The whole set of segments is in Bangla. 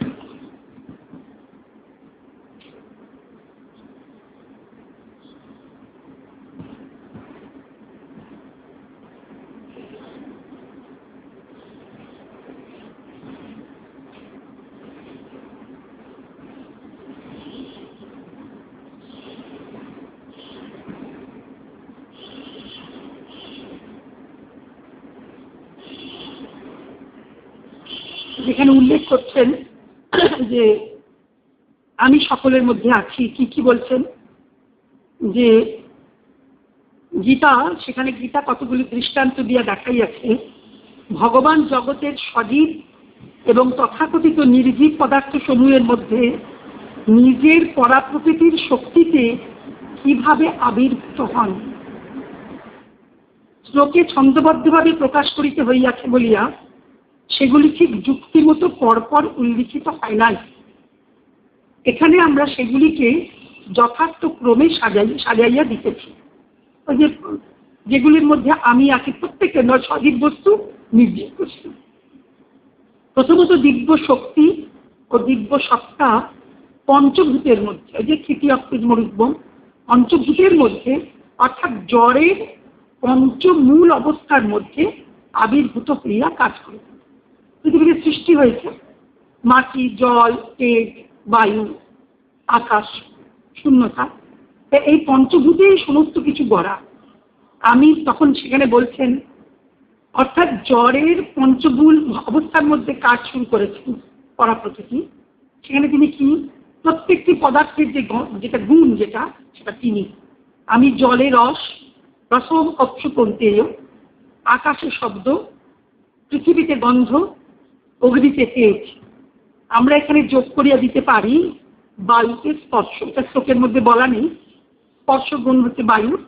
উল্লেখ করছেন যে আমি সকলের মধ্যে আছি। কি কি বলছেন? যে গীতা, সেখানে গীতা কতগুলি দৃষ্টান্ত দিয়া দেখাইয়াছে। ভগবান জগতের সজীব এবং তথাকথিত নির্জীব পদার্থ সমূহের মধ্যে নিজের পরাপ্রকৃতির শক্তিতে কীভাবে আবির্ভূত হন? শ্লোকে ছন্দবদ্ধভাবে প্রকাশ করিতে হইয়াছে বলিয়া সেগুলি ঠিক যুক্তিমতো পরপর উল্লিখিত হয় নাই? এখানে আমরা সেগুলিকে যথার্থ ক্রমে সাজাই, সাজাইয়া দিতেছি। ওই যে, যেগুলির মধ্যে আমি আছি প্রত্যেকটা নয়, সজীব বস্তু, নির্জীব বস্তু। প্রথমত দিব্য শক্তি ও দিব্য সত্তা পঞ্চভূতের মধ্যে, ওই যে ক্ষিতি অক্সিজমরুদ্বম পঞ্চভূতের মধ্যে, অর্থাৎ জ্বরের পঞ্চমূল অবস্থার মধ্যে আবির্ভূত হইয়া কাজ করে। পৃথিবীতে সৃষ্টি হয়েছে। মাটি, জল, তেজ, বায়ু, আকাশ, শূন্যতা। এই পঞ্চভূতেই সমস্ত কিছু গড়া। আমি তখন সেখানে বলছেন, অর্থাৎ জ্বরের পঞ্চভূল অবস্থার মধ্যে কাজ শুরু করেছেন পরাপ্রকৃতি। সেখানে তিনি কি? প্রত্যেকটি পদার্থের যে যেটা গুণ যেটা, সেটা তিনি। আমি জলে রস, রসম অক্ষুপন্তেয়, আকাশে শব্দ, পৃথিবীতে গন্ধ অগ্নিতে তেজ আমরা এখানে যোগ করিয়া দিতে পারি বায়ুতে স্পর্শ, এটা শ্লোকের মধ্যে বলা নেই, স্পর্শ গুণ হচ্ছে বায়ুর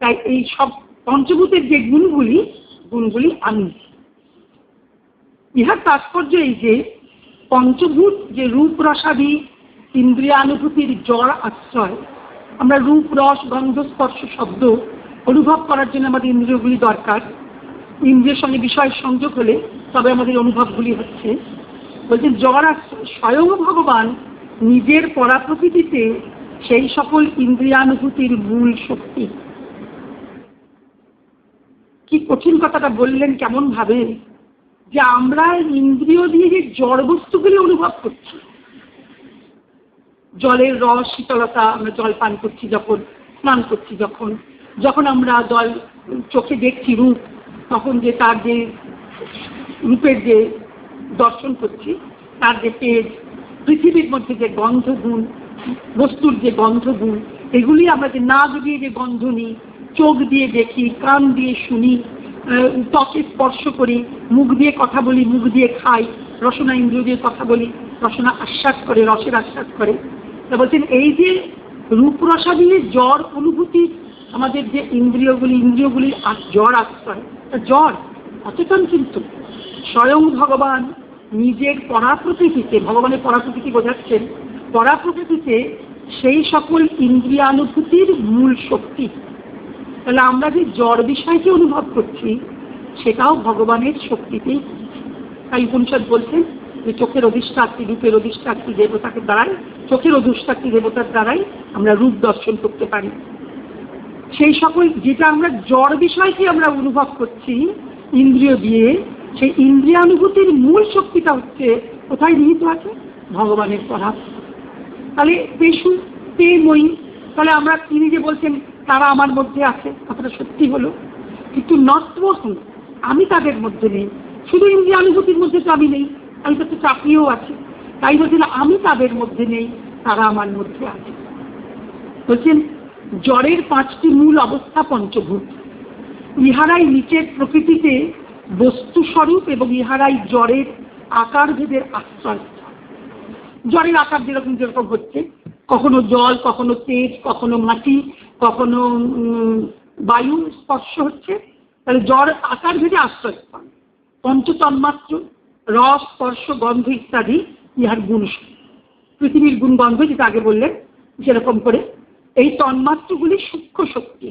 তাই এই সব পঞ্চভূতের যে গুণগুলি গুণগুলি আমি। ইহার তাৎপর্য এই যে, পঞ্চভূত যে রূপ রসাদি ইন্দ্রিয়ানুভূতির জ্বর, আশ্রয়, আমরা রূপ, রস, গন্ধ, স্পর্শ, শব্দ অনুভব করার জন্য আমাদের ইন্দ্রিয়গুলি দরকার। ইন্দ্রিয়ের সঙ্গে বিষয়ের সংযোগ হলে তবে আমাদের অনুভবগুলি হচ্ছে। বলছেন জ্বর স্বয়ং ভগবান নিজের পরাপ্রকৃতিতে সেই সকল ইন্দ্রিয়ানুভূতির মূল শক্তি। কি কঠিন কথাটা বললেন কেমন ভাবে যে আমরা ইন্দ্রিয় দিয়ে যে জড় বস্তুগুলি অনুভব করছি। জলের রস, শীতলতা, আমরা জল পান করছি যখন, স্নান করছি যখন যখন আমরা জল চোখে দেখছি, রূপ তখন যে তার যে রূপের যে দর্শন করছি, তার যে তেজ পৃথিবীর মধ্যে যে গন্ধগুণ, বস্তুর যে গন্ধগুণ, এগুলি আমরা যে না দিয়ে যে গন্ধ নিই, চোখ দিয়ে দেখি, কান দিয়ে শুনি ত্বকে স্পর্শ করি, মুখ দিয়ে কথা বলি, মুখ দিয়ে খাই, রসনা ইন্দ্রিয় দিয়ে কথা বলি, রসনা আশ্বাস করে, রসের আশ্বাস করে। তা বলছেন, এই যে রূপরসা দিয়ে জ্বর অনুভূতি, আমাদের যে ইন্দ্রিয়গুলি, ইন্দ্রিয়গুলির জ্বর আশ্রয় জ্বর অচেতন কিন্তু। স্বয়ং ভগবান নিজের পরাপ্রকৃতিতে, ভগবানের পরাপ্রকৃতি বোঝাচ্ছেন? পরাপ্রকৃতিতে সেই সকল ইন্দ্রিয়ানুভূতির মূল শক্তি। তাহলে আমরা যে জ্বর বিষয়কে অনুভব করছি, সেটাও ভগবানের শক্তিতেই তাই উপনিষদ বলছেন যে চোখের অধিষ্ঠাত্রী, রূপের অধিষ্ঠাত্রী, দেবতাকে দ্বারাই, চোখের অধিষ্ঠাত্রী, দেবতার দ্বারাই আমরা রূপ দর্শন করতে পারি। সেই সকল যেটা আমরা জ্বর বিষয়কে আমরা অনুভব করছি, ইন্দ্রিয় দিয়ে, সেই ইন্দ্রিয়ানুভূতির মূল শক্তিটা হচ্ছে, কোথায় নিহিত আছে? ভগবানের পড়া তাহলে পেশু পে মই তাহলে আমরা তিনি যে বলছেন, তারা আমার মধ্যে আছে, কথাটা সত্যি হলো। কিন্তু নত্ব আমি তাদের মধ্যে নেই। শুধু ইন্দ্রিয়ানুভূতির মধ্যে তো আমি নেই, আমি তো চাকরিও আছে। তাই বলছেন আমি তাদের মধ্যে নেই, তারা আমার মধ্যে আছে। বলছেন জ্বরের পাঁচটি মূল অবস্থা পঞ্চভূত। ইহারাই নিচের প্রকৃতিতে বস্তুস্বরূপ এবং ইহারাই জ্বরের আকার ভেদের আশ্রয় জ্বরের আকার যেরকম যেরকম হচ্ছে, কখনো জল, কখনো তেজ, কখনো মাটি, কখনো বায়ু স্পর্শ হচ্ছে, তাহলে জ্বর আকার ভেদে আশ্রয় পান পঞ্চতন্মাত্র, রস, স্পর্শ, গন্ধ ইত্যাদি ইহার গুণ পৃথিবীর গুণ গন্ধ যেটা আগে বললেন যেরকম করে এই তন্মাত্রগুলি সূক্ষ্ম শক্তি।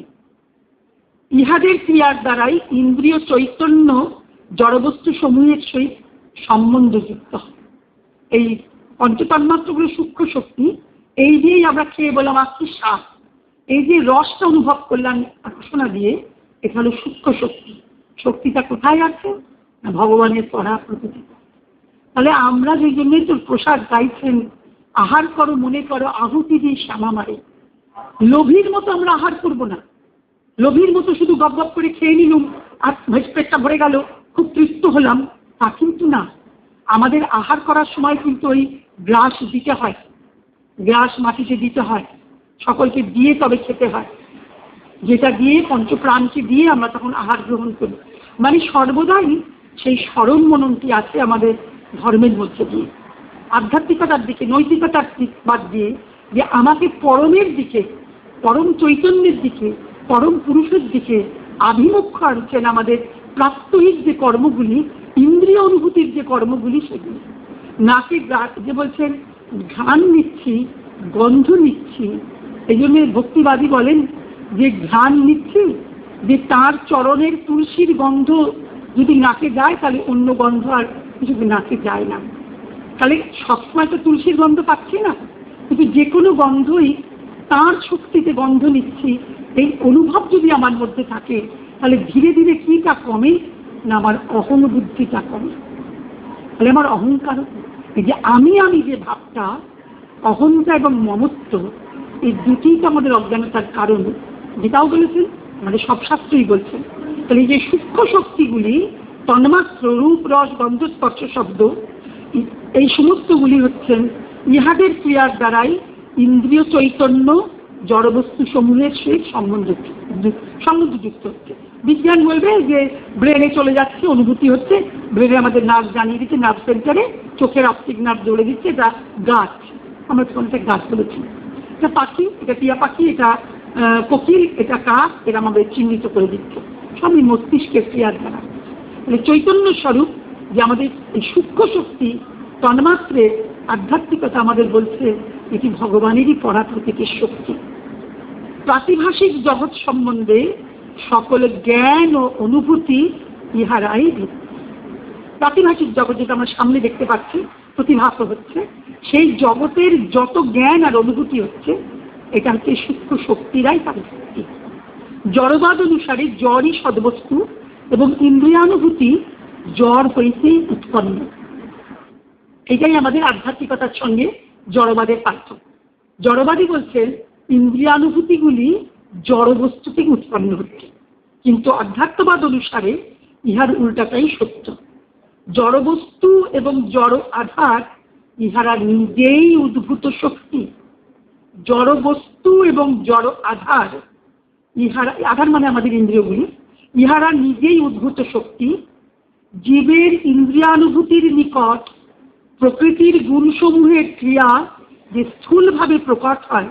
ইহাদের ক্রিয়ার দ্বারাই ইন্দ্রিয় চৈতন্য জড়বস্তু সমূহের সহিত সম্বন্ধযুক্ত এই পঞ্চতন্মাত্রগুলো সূক্ষ্ম শক্তি, এই দিয়েই আমরা খেয়ে বললাম আজকে শ্বাস এই যে রসটা অনুভব করলাম আকর্ষণা দিয়ে, এটা হলো সূক্ষ্ম শক্তি। শক্তিটা কোথায় আছে? না ভগবানের পড়া প্রকৃতি তাহলে আমরা যে জন্যই তোর প্রসাদ গাইছেন, আহার করো, মনে করো, আহুতি দিয়ে শ্যামা মারে লোভীর মতো আমরা আহার করব না। লোভীর মতো শুধু গপ গপ করে খেয়ে নিলুম, আর পেটটা ভরে গেল, খুব তৃপ্ত হলাম। তা কিন্তু না। আমাদের আহার করার সময় কিন্তু ওই গ্রাস দিতে হয়। গ্রাস মাটিতে দিতে হয়। সকলকে দিয়ে তবে খেতে হয়। যেটা দিয়ে পঞ্চপ্রাণকে দিয়ে আমরা তখন আহার গ্রহণ করি। মানে সর্বদাই সেই স্মরণ মননটি আছে আমাদের ধর্মের মধ্যে দিয়ে। আধ্যাত্মিকতার দিকে, নৈতিকতার দিক বাদ দিয়ে যে আমাকে পরমের দিকে, পরম চৈতন্যের দিকে, পরম পুরুষের দিকে আভিমুখ্য আনছেন আমাদের প্রাত্যহিক যে কর্মগুলি, ইন্দ্রিয় অনুভূতির যে কর্মগুলি সেগুলি। নাকে যে বলছেন, ঘ্রাণ নিচ্ছি, গন্ধ নিচ্ছি। এই জন্য ভক্তিবাদী বলেন, যে ঘ্রাণ নিচ্ছি, যে তার চরণের তুলসীর গন্ধ যদি নাকে যায়, তাহলে অন্য গন্ধ আর কিছু নাকে যায় না। তাহলে সবসময় তো তুলসীর গন্ধ পাচ্ছি না। কিন্তু যে কোনো গন্ধই তার শক্তিতে গন্ধ নিচ্ছি। এই অনুভব যদি আমার মধ্যে থাকে, তাহলে ধীরে ধীরে কিটা কমে না আমার অহং বুদ্ধিটা কমে? তাহলে আমার অহংকার এই যে আমি আমি যে ভাবটা অহংতা এবং মমত্ব, এই দুটিই তো আমাদের অজ্ঞানতার কারণ। যেটাও বলেছেন, আমাদের সব শাস্ত্রই বলছেন। তাহলে এই যে সূক্ষ্ম শক্তিগুলি, তন্মাত্র রূপ, রস, গন্ধ, স্পর্শ, শব্দ, এই সমস্তগুলি হচ্ছেন ইহাদের ক্রিয়ার দ্বারাই ইন্দ্রিয় চৈতন্য জড়বস্তু সমূহের সহিত সম্বন্ধ সম্বন্ধযুক্ত হচ্ছে। বিজ্ঞান বলবে যে ব্রেনে চলে যাচ্ছে, অনুভূতি হচ্ছে। ব্রেনে আমাদের নার্ভ জানিয়ে দিচ্ছে নার্ভ সেন্টারে চোখের অপটিক নার্ভ জুড়ে দিচ্ছে, এটা গাছ। আমরা কোনটা গাছ বলেছি। এটা পাখি, এটা টিয়া পাখি, এটা কোকিল, এটা কাক এটা আমাদের চিহ্নিত করে দিচ্ছে। সবই মস্তিষ্কের ক্রিয়ার দ্বারা। চৈতন্য স্বরূপ যে আমাদের এই সূক্ষ্ম শক্তি তন্মাত্রে আধ্যাত্মিকতা আমাদের বলছে, এটি ভগবানেরই পড়া প্রতীকের শক্তি। প্রাতিভাষিক জগৎ সম্বন্ধে সকল জ্ঞান ও অনুভূতি ইহারাই ভিত্তি প্রাতিভাষিক জগৎ যেটা আমরা সামনে দেখতে পাচ্ছি প্রতিভাত হচ্ছে, সেই জগতের যত জ্ঞান আর অনুভূতি হচ্ছে, এটা হচ্ছে সূক্ষ্ম শক্তিরাই তার শক্তি। জড়বাদ অনুসারে জ্বরই সদবস্তু এবং ইন্দ্রিয়ানুভূতি জ্বর হইতে উৎপন্ন। এটাই আমাদের আধ্যাত্মিকতার সঙ্গে জড়বাদের পার্থক্য। জড়বাদী বলছেন ইন্দ্রিয়ানুভূতিগুলি জড়বস্তু থেকে উৎপন্ন হচ্ছে। কিন্তু আধ্যাত্মবাদ অনুসারে ইহার উল্টাটাই সত্য। জড়বস্তু এবং জড় আধার ইহারা নিজেই উদ্ভূত শক্তি। জড়বস্তু এবং জড় আধার ইহারা, আধার মানে আমাদের ইন্দ্রিয়গুলি, ইহারা নিজেই উদ্ভূত শক্তি। জীবের ইন্দ্রিয়ানুভূতির নিকট প্রকৃতির গুণসমূহের ক্রিয়া যে স্থূলভাবে প্রকট হয়,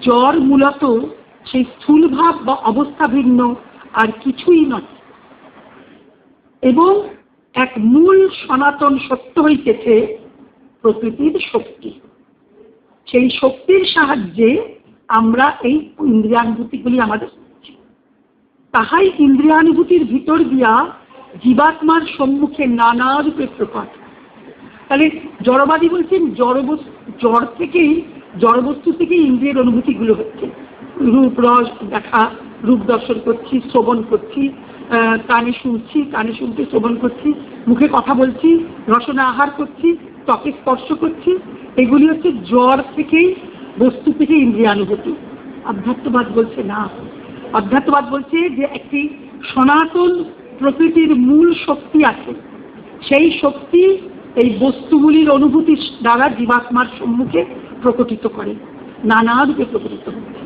জ্বর মূলত সেই স্থূলভাব বা অবস্থা ভিন্ন আর কিছুই নয়। এবং এক মূল সনাতন সত্য হইতেছে প্রকৃতির শক্তি। সেই শক্তির সাহায্যে আমরা এই ইন্দ্রিয়ানুভূতিগুলি আমাদের। তাহাই ইন্দ্রিয়ানুভূতির ভিতর দিয়া জীবাত্মার সম্মুখে নানা রূপে প্রকট তাহলে জড়বাদী বলছেন জড়বস্তু জড় থেকেই, জড়বস্তু থেকেই ইন্দ্রিয়ের অনুভূতিগুলো হচ্ছে। রূপ, রস, দেখা, রূপ দর্শন করছি, শ্রবণ করছি কানে শুনছি, কানে শুনতে শ্রবণ করছি, মুখে কথা বলছি, রসনা আহার করছি, ত্বকে স্পর্শ করছি, এগুলি হচ্ছে জ্বর থেকেই, বস্তু থেকে ইন্দ্রিয়ানুভূতি আধ্যাত্মবাদ বলছে না। আধ্যাত্মবাদ বলছে যে একটি সনাতন প্রকৃতির মূল শক্তি আছে। সেই শক্তি এই বস্তুগুলির অনুভূতির দ্বারা জীবাত্মার সম্মুখে প্রকটিত করে। নানা রূপে প্রকটিত হচ্ছে।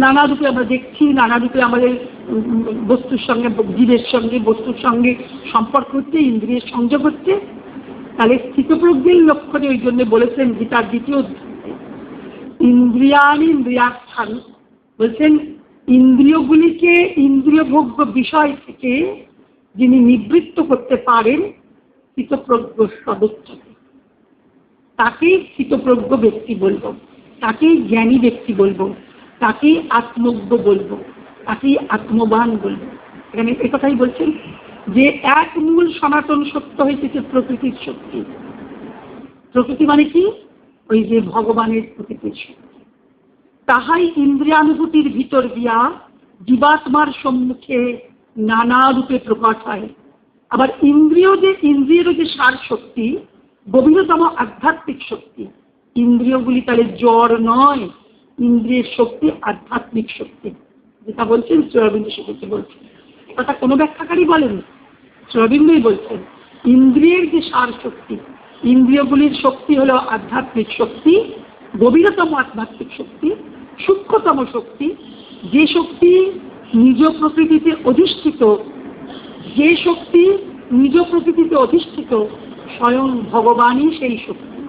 নানা রূপে আমরা দেখছি, নানা রূপে আমাদের বস্তুর সঙ্গে, জীবের সঙ্গে, বস্তুর সঙ্গে সম্পর্ক হচ্ছে, ইন্দ্রিয়ের সংযোগ হচ্ছে। তাহলে স্থিতপ্রজ্ঞের লক্ষণে ওই জন্য বলেছেন গীতার দ্বিতীয় ইন্দ্রিয়ানি ইন্দ্রিয়ার্থান বলছেন, ইন্দ্রিয়গুলিকে ইন্দ্রিয়ভোগ্য বিষয় থেকে যিনি নিবৃত্ত করতে পারেন স্থিতপ্রজ্ঞ সদস্য তাকেই স্থিতপ্রজ্ঞ ব্যক্তি বলব, তাকেই জ্ঞানী ব্যক্তি বলব, তাকেই আত্মজ্ঞ বলব, তাকেই আত্মবান বলব। এখানে একথাই বলছেন যে এক মূল সনাতন সত্য হইতেছে প্রকৃতির শক্তি। প্রকৃতি মানে কি? ওই যে ভগবানের প্রকৃতির শক্তি। তাহাই ইন্দ্রিয়ানুভূতির ভিতর দিয়া জীবাত্মার সম্মুখে নানা রূপে প্রকট হয়। আবার ইন্দ্রিয় যে, ইন্দ্রিয়েরও যে সার শক্তি, গভীরতম আধ্যাত্মিক শক্তি, ইন্দ্রিয়গুলি তাহলে জ্বর নয়, ইন্দ্রিয়ের শক্তি, আধ্যাত্মিক শক্তি। যেটা বলছেন শ্রবিন্দু সেক্ষেত্রে বলছেন। কথা কোনো ব্যাখ্যাকারী বলেন শ্রবিন্দুই বলছেন। ইন্দ্রিয়ের যে সার শক্তি, ইন্দ্রিয়গুলির শক্তি হলো আধ্যাত্মিক শক্তি, গভীরতম আধ্যাত্মিক শক্তি, সূক্ষ্মতম শক্তি। যে শক্তি নিজ প্রকৃতিতে অধিষ্ঠিত যে শক্তি নিজ প্রকৃতিতে অধিষ্ঠিত, স্বয়ং ভগবানই সেই শক্তি।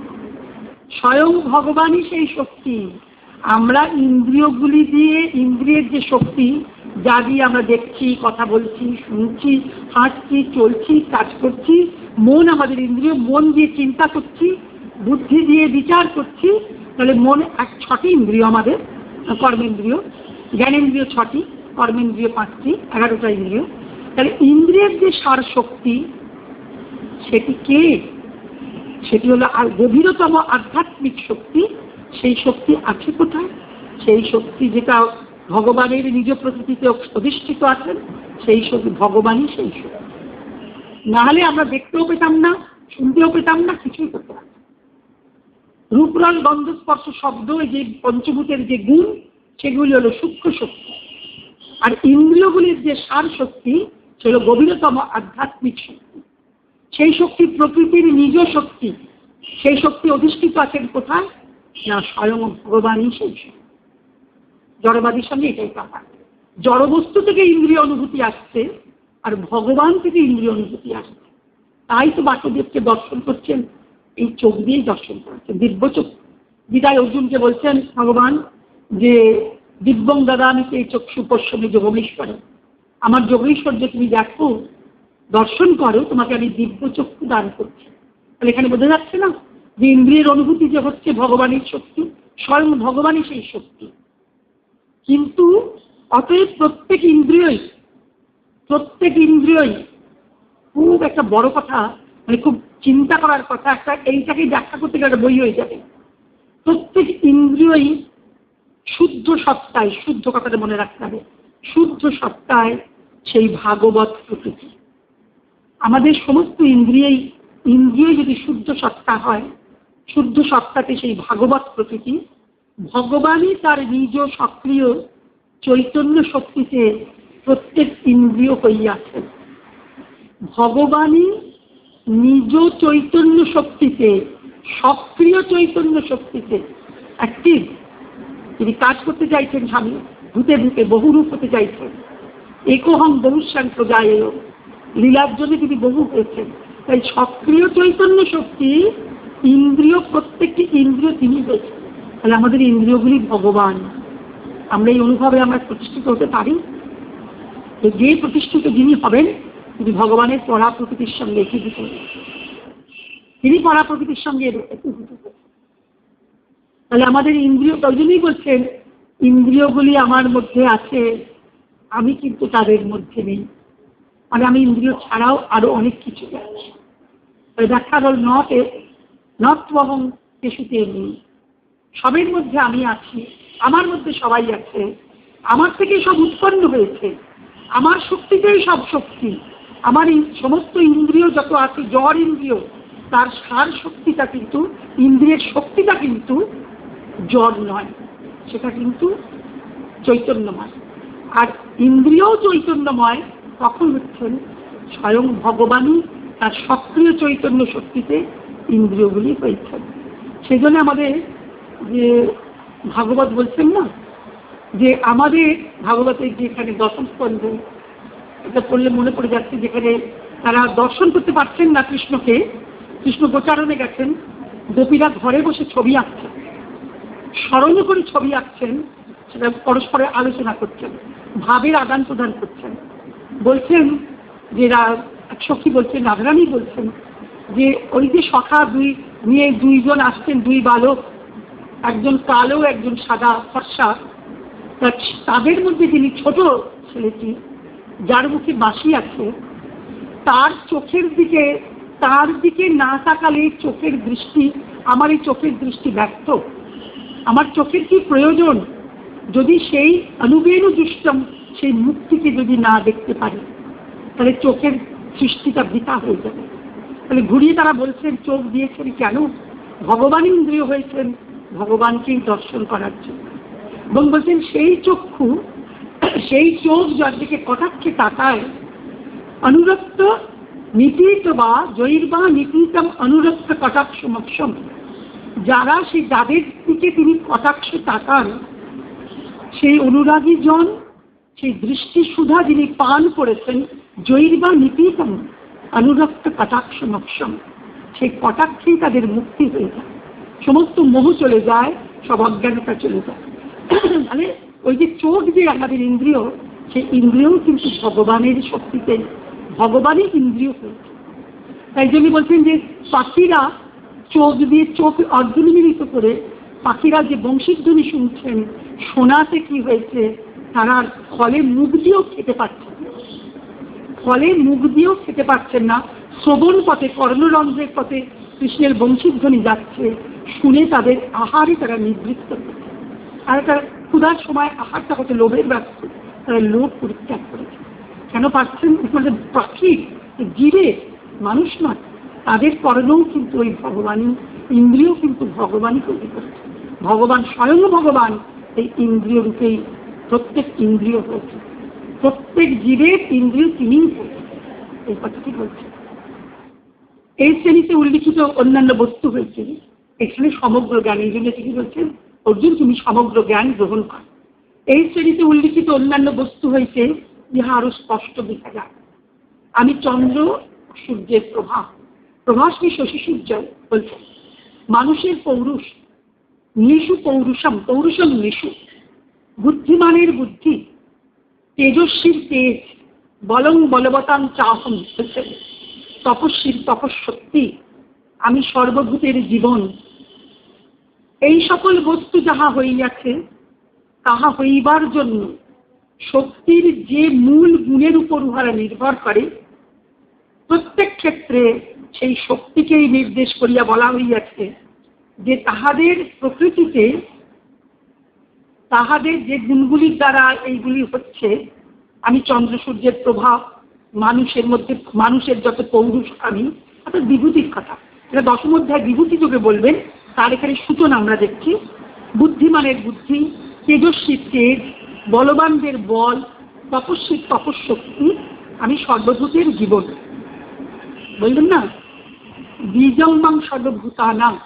স্বয়ং ভগবানই সেই শক্তি। আমরা ইন্দ্রিয়গুলি দিয়ে ইন্দ্রিয়ের যে শক্তি, যা দিয়ে আমরা দেখছি, কথা বলছি, শুনছি, হাঁটছি, চলছি, কাজ করছি, মন আমাদের ইন্দ্রিয়, মন দিয়ে চিন্তা করছি, বুদ্ধি দিয়ে বিচার করছি, তাহলে মন এক ছটি ইন্দ্রিয় আমাদের, কর্মেন্দ্রিয়। জ্ঞানেন্দ্রিয় ছটি, কর্মেন্দ্রিয় পাঁচটি, এগারোটা ইন্দ্রিয়। তাহলে ইন্দ্রিয়ের যে সার শক্তি সেটি কে? সেটি হলো আর গভীরতম আধ্যাত্মিক শক্তি, সেই শক্তি আছে কোথায়? সেই শক্তি যেটা ভগবানের নিজ প্রকৃতিতে অধিষ্ঠিত আছেন, সেই শক্তি ভগবানই সেই শক্তি। নাহলে আমরা দেখতেও পেতাম না, শুনতেও পেতাম না, কিছুই পেতাম রূপরং গন্ধস্পর্শ শব্দ যে পঞ্চভূতের যে গুণ, সেগুলি হলো সূক্ষ্ম শক্তি। আর ইন্দ্রিয়গুলির যে সার শক্তি সেগুলো গভীরতম আধ্যাত্মিক শক্তি। সেই শক্তি প্রকৃতির নিজ শক্তি। সেই শক্তি অধিষ্ঠিত আছেন কোথায়? না স্বয়ং ভগবানই সেই শক্তি। জড়বাদীর সঙ্গে এটাই কথা জড়বস্তু থেকে ইন্দ্রিয় অনুভূতি আসছে আর ভগবান থেকে ইন্দ্রিয় অনুভূতি আসছে। তাই তো বাসুদেবকে দর্শন করছেন, এই চোখ দিয়েই দর্শন করেছেন দিব্য চোখ। বিদায় অর্জুনকে বলছেন, ভগবান, যে দিব্যং দাদা আমি সেই চক্ষু পশ্চিমে যোগমেশ্বরে। আমার যোগেশ্বর্য তুমি দেখো, দর্শন করো, তোমাকে আমি দিব্য চক্ষু দান করছি। তাহলে এখানে বোঝা যাচ্ছে না যে ইন্দ্রিয়ের অনুভূতি যে হচ্ছে ভগবানের শক্তি, স্বয়ং ভগবানই সেই শক্তি। কিন্তু অতএব প্রত্যেক ইন্দ্রিয়ই প্রত্যেক ইন্দ্রিয়ই খুব একটা বড় কথা মানে খুব চিন্তা করার কথা, একটা এইটাকেই ব্যাখ্যা করতে গেলে বই হয়ে যাবে। প্রত্যেক ইন্দ্রিয়ই শুদ্ধ সত্তায়, শুদ্ধ কথাটা মনে রাখতে হবে, শুদ্ধ সত্তায় সেই ভাগবত প্রকৃতি। আমাদের সমস্ত ইন্দ্রিয়ই, ইন্দ্রিয় যদি শুদ্ধ সত্তা হয়, শুদ্ধ সত্তাতে সেই ভাগবত প্রকৃতি, ভগবানই তার নিজ সক্রিয় চৈতন্য শক্তিতে প্রত্যেক ইন্দ্রিয় হইয়াছেন ভগবানই নিজ চৈতন্য শক্তিতে, সক্রিয় চৈতন্য শক্তিতে অ্যাক্টিভ তিনি কাজ করতে চাইছেন স্বামী, ভূতে ভূতে বহুরূপ হতে চাইছেন। একহং বহুশ্যান প্রজায় লীলার জন্য তিনি বহু হয়েছেন। তাই সক্রিয় চৈতন্য শক্তি, ইন্দ্রিয়, প্রত্যেকটি ইন্দ্রিয় তিনি হয়েছেন। তাহলে আমাদের ইন্দ্রিয়গুলি ভগবান। আমরা এই অনুভবে আমরা প্রতিষ্ঠিত হতে পারি? তো যে প্রতিষ্ঠিত যিনি হবেন, তিনি ভগবানের পড়া প্রকৃতির সঙ্গে একীভূত তিনি পড়া প্রকৃতির সঙ্গে একীভূত তাহলে আমাদের ইন্দ্রিয় তাই জন্যই বলছেন? ইন্দ্রিয়গুলি আমার মধ্যে আছে। আমি কিন্তু তাদের মধ্যে নেই। মানে আমি ইন্দ্রিয় ছাড়াও আরও অনেক কিছু আছে ব্যাখ্যা হল, নট নট কেশুতে নেই। সবের মধ্যে আমি আছি, আমার মধ্যে সবাই আছে। আমার থেকে সব উৎপন্ন হয়েছে। আমার শক্তিতেই সব শক্তি। আমার এই সমস্ত ইন্দ্রিয় যত আছে, জ্বর ইন্দ্রিয়, তার সার শক্তিটা কিন্তু ইন্দ্রিয়ের শক্তিটা কিন্তু জ্বর নয়। সেটা কিন্তু চৈতন্যময়। আর ইন্দ্রিয়ও চৈতন্যময়, তখন হচ্ছেন স্বয়ং ভগবানই তার সক্রিয় চৈতন্য শক্তিতে ইন্দ্রিয়গুলি হয়েছেন সেই জন্য আমাদের যে ভাগবত বলছেন না, যে আমাদের ভাগবতের যেখানে দশম স্কন্ধ, এটা পড়লে মনে পড়ে যাচ্ছে যেখানে তারা দর্শন করতে পারছেন না কৃষ্ণকে। কৃষ্ণ প্রচারণে গেছেন, গোপীরা ঘরে বসে ছবি আঁকছেন স্মরণীয় করে ছবি আঁকছেন সেটা পরস্পরে আলোচনা করছেন, ভাবের আদান প্রদান করছেন। বলছেন যে সখী বলছেন, রাধারানী বলছেন যে, ওই যে সখা দুই নিয়ে দুইজন আসছেন, দুই বালক, একজন কালো, একজন সাদা, ফর্সা তাদের মধ্যে যিনি ছোট ছেলেটি, যার মুখে বাসি আছে, তার চোখের দিকে, তার দিকে না তাকালে চোখের দৃষ্টি, আমার এই চোখের দৃষ্টি ব্যর্থ। আমার চোখের কি প্রয়োজন? যদি সেই অনুবেণু দুষ্টম সেই মুক্তিকে যদি না দেখতে পারি, তাহলে চোখের সৃষ্টিটা বৃথা হয়ে যাবে। তাহলে ঘুরিয়ে তারা বলছেন, চোখ দিয়েছেন কেন? ভগবান ইন্দ্রিয় হয়েছেন, ভগবানকেই দর্শন করার জন্য। এবং বলছেন, সেই চক্ষু, সেই চোখ যার দিকে কটাক্ষে তাকায়, অনুরক্ত নিপীত বা জৈর্বা নিপীতম অনুরক্ত কটাক্ষ মক্ষম যারা সেই যাদের দিকে তিনি কটাক্ষ তাকান সেই অনুরাগী জন সেই দৃষ্টি সুধা যিনি পান করেছেন জৈর্বা নিপীতম, অনুরক্ত কটাক্ষ মক্ষম সেই কটাক্ষেই তাদের মুক্তি হয়ে যায়। সমস্ত মোহ চলে যায় সব অজ্ঞানতা চলে যায়। মানে ওই যে চোখ যে আমাদের ইন্দ্রিয়, সেই ইন্দ্রিয়ও কিন্তু ভগবানের শক্তিতে, ভগবানই ইন্দ্রিয় হয়েছে তাই জন্য বলছেন যে পাখিরা চোখ দিয়ে চোখ অর্ধনিমিলিত করে, পাখিরা যে বংশীধ্বনি শুনছেন শোনাতে কি হয়েছে? তারা ফলে মুখ দিয়েও খেতে পারছেন ফলে মুখ দিয়েও খেতে পারছেন না। শ্রবণ পথে, কর্ণরন্ধ্রের পথে কৃষ্ণের বংশীধ্বনি যাচ্ছে। শুনে তাদের আহারে তারা নিবৃত্ত আর তারা ক্ষুধার সময় আহারটা হতে লোভের ব্যস্ত। তারা লোভ পরিত্যাগ করেছে। কেন পাচ্ছেন মানে পাখি, জীবে মানুষ নয়। তাদের করণেও কিন্তু ওই ভগবানই ইন্দ্রিয় কিন্তু ভগবানই তৈরি করছে। ভগবান স্বয়ং ভগবান। এই ইন্দ্রিয় রূপেই প্রত্যেক ইন্দ্রিয় হয়েছে প্রত্যেক জীবের ইন্দ্রিয় তিনিই এই কথাটি বলছে। এই শ্রেণীতে উল্লিখিত অন্যান্য বস্তু হয়েছে। এখানে সমগ্র জ্ঞান, এই জন্য কি বলছেন, অর্জুন, তুমি সমগ্র জ্ঞান গ্রহণ কর। এই শ্রেণীতে উল্লিখিত অন্যান্য বস্তু হয়েছে, ইহা আরও স্পষ্ট দেখা যায়। আমি চন্দ্র, সূর্যের প্রভা প্রভাসী শশী সূর্য বলছেন, মানুষের পৌরুষ নিশু পৌরুষম পৌরুষম নিশু। বুদ্ধিমানের বুদ্ধি, তেজস্বীর তেজ, বলং বলবতাম চাহম। তপস্বীর তপস্বক্তি আমি সর্বভূতের জীবন। এই সকল বস্তু যাহা হইয়াছে, তাহা হইবার জন্য শক্তির যে মূল গুণের উপর উহারা নির্ভর করে, প্রত্যেক ক্ষেত্রে সেই শক্তিকেই নির্দেশ করিয়া বলা হইয়াছে। যে তাহাদের প্রকৃতিতে তাহাদের যে গুণগুলির দ্বারা এইগুলি হচ্ছে, আমি চন্দ্র সূর্যের প্রভাব, মানুষের মধ্যে, মানুষের যত পৌরুষ আমি অর্থাৎ বিভূতির কথা। এটা দশম অধ্যায় বিভূতি যোগে বলবেন, তার এখানে সূচনা আমরা দেখছি। বুদ্ধিমানের বুদ্ধি তেজস্বীর তেজ, বলবানদের বল তপস্বীর তপস্শক্তি আমি সর্বভূতের জীবন। বললেন না? বীজং মাং সর্বভূতা নাম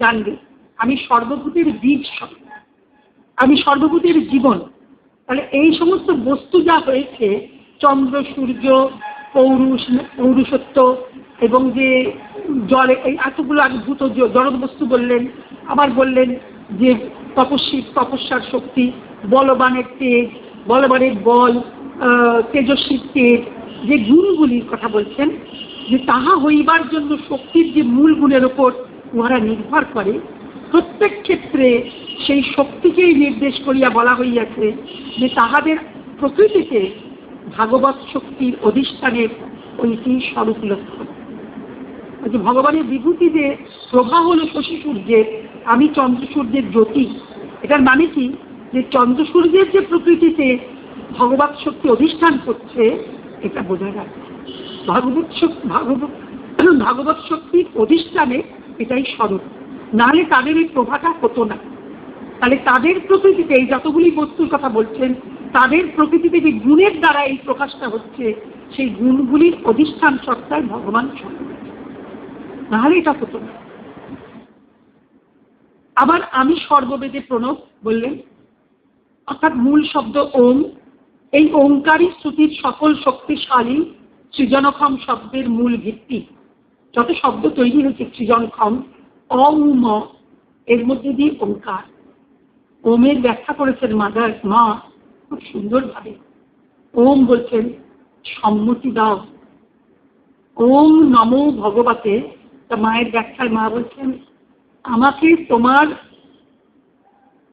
জানবে, আমি সর্বভূতের বীজ আমি সর্বভূতের জীবন। তাহলে এই সমস্ত বস্তু যা হয়েছে, চন্দ্র, সূর্য, পৌরুষ পৌরুষত্ব এবং যে জলে, এই এতগুলো ভূত জড় বস্তু বললেন, আবার বললেন যে তপস্বী, তপস্যার শক্তি, বলবানের তেজ, বলবানের বল তেজস্বীর তেজ, যে গুণগুলির কথা বলছেন, যে তাহা হইবার জন্য শক্তির যে মূল গুণের ওপর উহারা নির্ভর করে। প্রত্যেক ক্ষেত্রে সেই শক্তিকেই নির্দেশ করিয়া বলা হইয়াছে যে তাহাদের প্রকৃতিতে ভাগবত শক্তির অধিষ্ঠানের ওইটি স্বরূপ লক্ষণ। যে ভগবানের বিভূতি যে প্রভা হলো শশী সূর্যের আমি চন্দ্র সূর্যের জ্যোতি, এটার মানে কি? যে চন্দ্র সূর্যের যে প্রকৃতিতে ভগবত শক্তি অধিষ্ঠান করছে, এটা বোঝা যাচ্ছে। ভাগবত শক্তি, ভাগবত ভাগবত শক্তির অধিষ্ঠানে এটাই স্বরূপ নাহলে তাদের এই প্রভাটা হতো না। তাহলে তাদের প্রকৃতিতে এই যতগুলি বস্তুর কথা বলছেন, তাদের প্রকৃতিতে যে গুণের দ্বারা এই প্রকাশটা হচ্ছে, সেই গুণগুলির অধিষ্ঠান সত্তায় ভগবান নাহলে এটা হতো না। আবার আমি সর্ববেদে প্রণব বললেন, অর্থাৎ মূল শব্দ ওম, এই ওঙ্কারী শ্রুতির সকল শক্তিশালী সৃজনক্ষম শব্দের মূল ভিত্তি। যত শব্দ তৈরি হয়েছে সৃজনক্ষম অউম এর মধ্যে দিয়ে ওঙ্কার ওমের ব্যাখ্যা করেছেন মাদার মা, খুব সুন্দরভাবে। ওম বলছেন, সম্মতি দাও। ওম নমো ভগবতে, তা মায়ের ব্যাখ্যায় মা বলছেন, আমাকে তোমার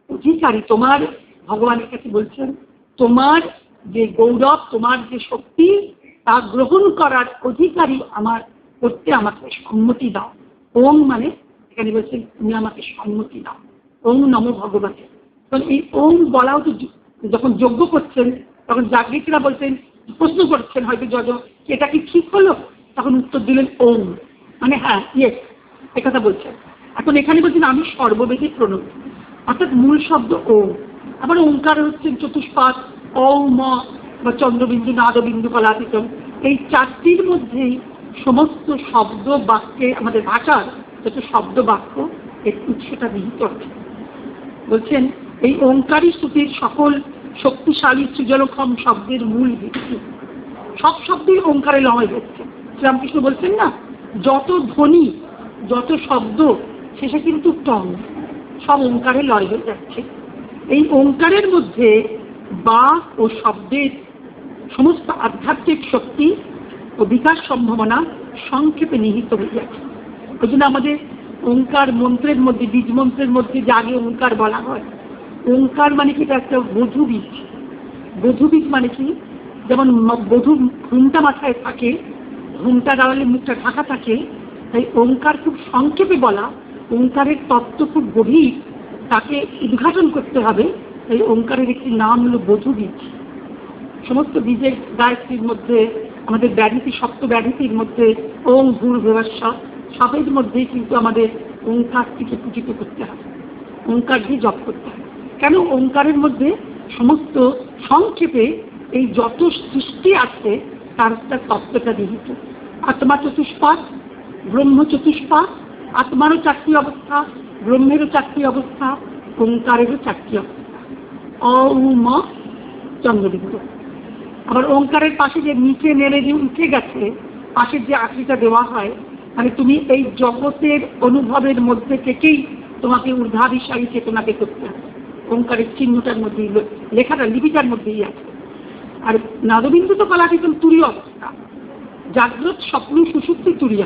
অধিকারী, তোমার ভগবানের কাছে বলছেন, তোমার যে গৌরব, তোমার যে শক্তি, তা গ্রহণ করার অধিকারী আমার করতে আমাকে সম্মতি দাও। ওম মানে এখানে বলছেন তুমি আমাকে সম্মতি দাও। ওম নম ভগবতে। তখন এই ওম বলাও তো যখন যজ্ঞ করছেন, তখন যাজ্ঞিকরা বলছেন, প্রশ্ন করছেন হয়তো যজ এটা কি ঠিক হলো? তখন উত্তর দিলেন ওম মানে হ্যাঁ ইয়েস একথা বলছেন। এখন এখানে বলছেন, আমি সর্ববেদী প্রণব অর্থাৎ মূল শব্দ ওম আবার ওঙ্কার হচ্ছেন চতুষ্পাদ অ ম বা চন্দ্রবিন্দু, নাদবিন্দু, কলাতীতম। এই চারটির মধ্যেই সমস্ত শব্দ বাক্যে, আমাদের ভাষার যত শব্দ বাক্য, এর উৎসটা নিহিত আছে। বলছেন, এই ওঙ্কারী শ্রুতির সকল শক্তিশালী সৃজনক্ষম শব্দের মূল ভিত্তি। সব শব্দই ওঙ্কারে লয় হচ্ছে। শ্রীরামকৃষ্ণ বলছেন না, যত ধ্বনি, যত শব্দ, শেষে কিন্তু টং, সব ওঙ্কারে লয় হয়ে যাচ্ছে। এই ওঙ্কারের মধ্যে বাক ও শব্দের সমস্ত আধ্যাত্মিক শক্তি ও বিকাশ সম্ভাবনা সংক্ষেপে নিহিত যাচ্ছে ওই জন্য আমাদের ওঙ্কার মন্ত্রের মধ্যে, বীজ মন্ত্রের মধ্যে যে আগে ওঙ্কার বলা হয়, ওঙ্কার মানে কি? এটা একটা বধু বীজ। বধু বীজ মানে কি? যেমন বধু ঘুমটা মাথায় থাকে, ঘুমটা দাঁড়ালে মুখটা ঢাকা থাকে, তাই ওঙ্কার খুব সংক্ষেপে বলা, ওঙ্কারের তত্ত্ব খুব গভীর, তাকে উদ্ঘাটন করতে হবে। তাই ওঙ্কারের একটি নাম হলো বধু বীজ। সমস্ত বীজের গায়ত্রীর মধ্যে, আমাদের ব্যাধিতি সপ্ত ব্যাধিতির মধ্যে ওং ভূর ভেবাসা সবের মধ্যেই কিন্তু আমাদের ওঙ্কারটিকে পূজিত করতে হবে ওঙ্কার দিয়ে জপ করতে হবে কেন ওঙ্কারের মধ্যে সমস্ত সংক্ষেপে এই যত সৃষ্টি আছে, তার একটা তত্ত্বটা নিহিত আত্মা চতুষ্পাদ ব্রহ্ম চতুষ্পাদ আত্মারও চারটি অবস্থা, ব্রহ্মেরও চারটি অবস্থা, ওঙ্কারেরও চারটি অবস্থা। অ চন্দ্রবিন্দু। আবার ওঙ্কারের পাশে যে নিচে নেমে যে উঠে গেছে, পাশের যে আকৃতিটা দেওয়া হয় মানে তুমি এই জগতের অনুভবের মধ্যে থেকেই তোমাকে ঊর্ধ্বাভিসারী চেতনাকে করতে হবে। ওঙ্কারের চিহ্নটার মধ্যেই লেখাটা, লিপিটার মধ্যেই আছে। আর নাদবিন্দু তো কলাতীতম তুরীয় অবস্থা। জাগ্রত স্বপ্ন সুষুপ্তি তুরিয়া।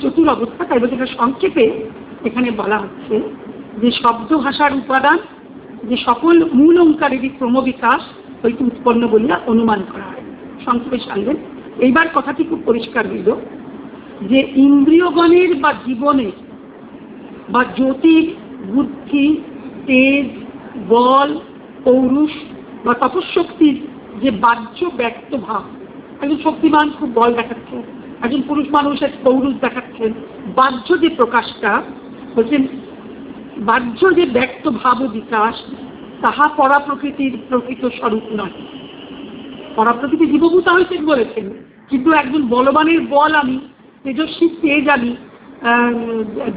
চতুর অবস্থা তাই এটা সংক্ষেপে এখানে বলা হচ্ছে, যে শব্দ ভাষার উপাদান, যে সকল মূল ওঙ্কারেরই ক্রমবিকাশ হইতে উৎপন্ন বলিয়া অনুমান করা হয়। সংক্ষেপে সারলেন। এইবার কথাটি খুব পরিষ্কার হইল যে ইন্দ্রিয়গণের বা জীবনের বা জ্যোতির বুদ্ধি, তেজ, বল, পৌরুষ বা তপশক্তির যে বাহ্য ব্যক্ত ভাব, একজন শক্তিমান খুব বল দেখাচ্ছে একজন পুরুষ মানুষের পৌরুষ দেখাচ্ছেন, বাহ্য যে প্রকাশটা, বলছেন বাহ্য যে ব্যক্ত ভাব বিকাশ তাহা পরা প্রকৃতির প্রকৃত স্বরূপ নয়। পরা প্রকৃতি জীবভূতা হয়েছেন বলেছেন, কিন্তু একজন বলবানের বল আমি, তেজস্বী তেজ আমি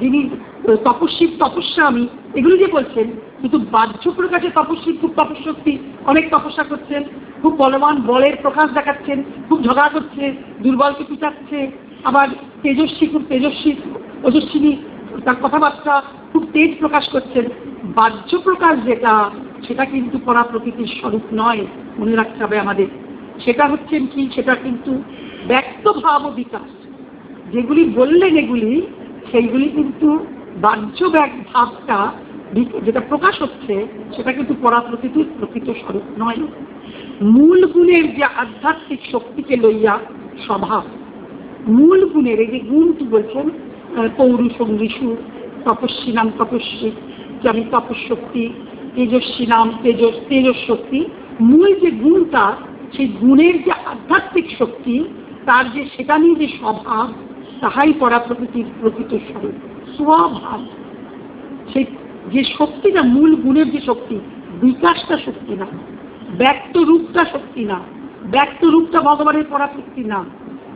যিনি তপস্বী তপস্যা আমি, এগুলো যে বলছেন, কিন্তু বাহ্য প্রকাশে তপস্বী, খুব তপস্যক্তি অনেক তপস্যা করছেন, খুব বলবান বলের প্রকাশ দেখাচ্ছেন, খুব ঝগড়া করছে, দুর্বলকে পিটাচ্ছে, আবার তেজস্বী, খুব তেজস্বী ওজস্বিনী তার কথাবার্তা খুব তেজ প্রকাশ করছেন। বাহ্য প্রকাশ যেটা সেটা কিন্তু পরা প্রকৃতির স্বরূপ নয়, মনে রাখতে হবে আমাদের। সেটা হচ্ছেন কি? সেটা কিন্তু ব্যক্ত ভাব বিকাশ। যেগুলি বললেন এগুলি, সেইগুলি কিন্তু বাহ্য ভাবটা যেটা প্রকাশ হচ্ছে, সেটা কিন্তু পরা প্রকৃতির প্রকৃত স্বরূপ নয়। মূল গুণের যে আধ্যাত্মিক শক্তিকে লইয়া স্বভাব, মূল গুণের এই যে গুণ কি বলছেন? পৌরুষ ঋষু, তপস্বী নাম তপস্বী, যে আমি তপশক্তি তেজস্বী নাম, তেজস তেজস শক্তি। মূল যে গুণটা সেই গুণের যে আধ্যাত্মিক শক্তি, তার যে সেটা নিয়ে যে স্বভাব, তাহাই পরা প্রকৃতির প্রকৃত স্বরূপ, স্বভাব। সেই যে শক্তিটা মূল গুণের যে শক্তি, বিকাশটা শক্তি না, ব্যক্ত রূপটা শক্তি না, ব্যক্ত রূপটা ভগবানের পরাশক্তি না।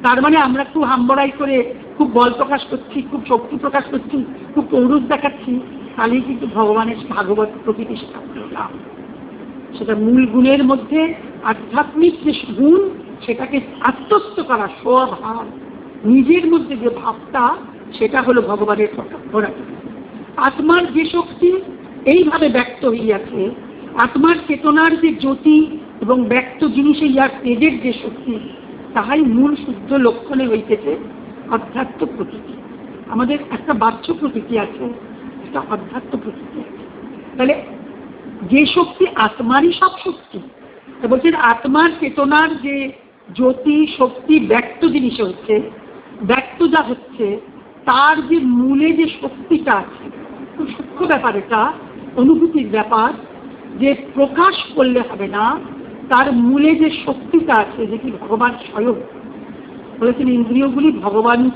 তার মানে আমরা খুব হাম্বড়াই করে খুব বল প্রকাশ করছি, খুব শক্তি প্রকাশ করছি, খুব পৌরুষ দেখাচ্ছি তাহলেই কিন্তু ভগবানের ভাগবত প্রকৃতি সেটা সেটা মূল গুণের মধ্যে আধ্যাত্মিক যে গুণ, সেটাকে আত্মস্থ করা স্বভাব নিজের মধ্যে যে ভাবটা, সেটা হলো ভগবানের ঘোরা আত্মার যে শক্তি, এইভাবে ব্যক্ত হইয়াছে। আত্মার চেতনার যে জ্যোতি এবং ব্যক্ত জিনিসে ইয়ার তেজের যে শক্তি, তাহাই মূল শুদ্ধ লক্ষণে হইতেছে অধ্যাত্ম প্রকৃতি। আমাদের একটা বাহ্য প্রকৃতি আছে একটা অধ্যাত্ম প্রকৃতি তাহলে যে শক্তি আত্মারই সব শক্তি বলছেন আত্মার চেতনার যে জ্যোতি শক্তি ব্যক্ত জিনিসে হচ্ছে, ব্যক্ত যা হচ্ছে, তার যে মূলে যে শক্তিটা আছে সূক্ষ্ম ব্যাপার এটা, অনুভূতির ব্যাপার, যে প্রকাশ করলে হবে না, তার মূলে যে শক্তিটা আছে যেটি ভগবান স্বয়ং। বলেছেন ইন্দ্রিয়গুলি ভগবান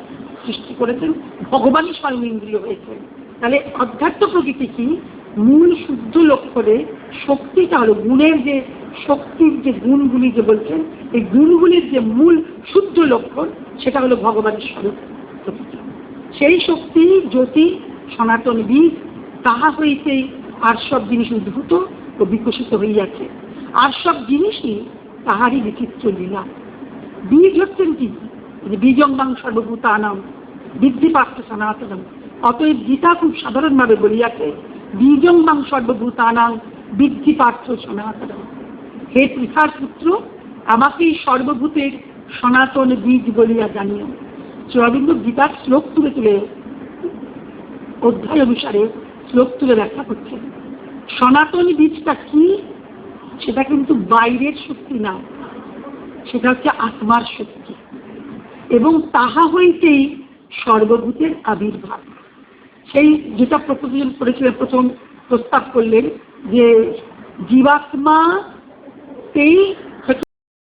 সৃষ্টি করেছেন, ভগবানই স্বয়ং ইন্দ্রিয় হয়েছেন। তাহলে অধ্যাত্ম প্রকৃতি কি? মূল শুদ্ধ লক্ষণে শক্তিটা হলো গুণের যে শক্তির যে গুণগুলি যে বলছেন, এই গুণগুলির যে মূল শুদ্ধ লক্ষণ সেটা হলো ভগবানের স্বরূপ সেই শক্তি জ্যোতি সনাতন বীজ, তাহা হইতেই আর সব জিনিস উদ্ভূত ও বিকশিত হইয়াছে। আর সব জিনিসই তাহারই বিচিত্র লীলা। বীজ হচ্ছেন কি? যে বীজঙ্গাং সর্বভূতানাম বৃদ্ধি পার্থ সনাতনম। অতএব গীতা খুব সাধারণভাবে বলিয়াছে বীজঙ্গাং সর্বভূতানাং বৃদ্ধি পার্থ সনাতনম। হে পৃথার পুত্র আমাকে সর্বভূতের সনাতন বীজ বলিয়া জানিও। শ্রীঅরবিন্দ গীতার শ্লোক তুলে তুলে অধ্যায় অনুসারে শ্লোক তুলে ব্যাখ্যা করছেন সনাতন বীজটা কি? সেটা কিন্তু বাইরের শক্তি না, সেটা হচ্ছে আত্মার শক্তি। এবং তাহা হইতেই সর্বভূতের আবির্ভাব। সেই যেটা প্রপোজিশন করেছিলেন প্রথম প্রস্তাব করলেন যে জীবাত্মাতেই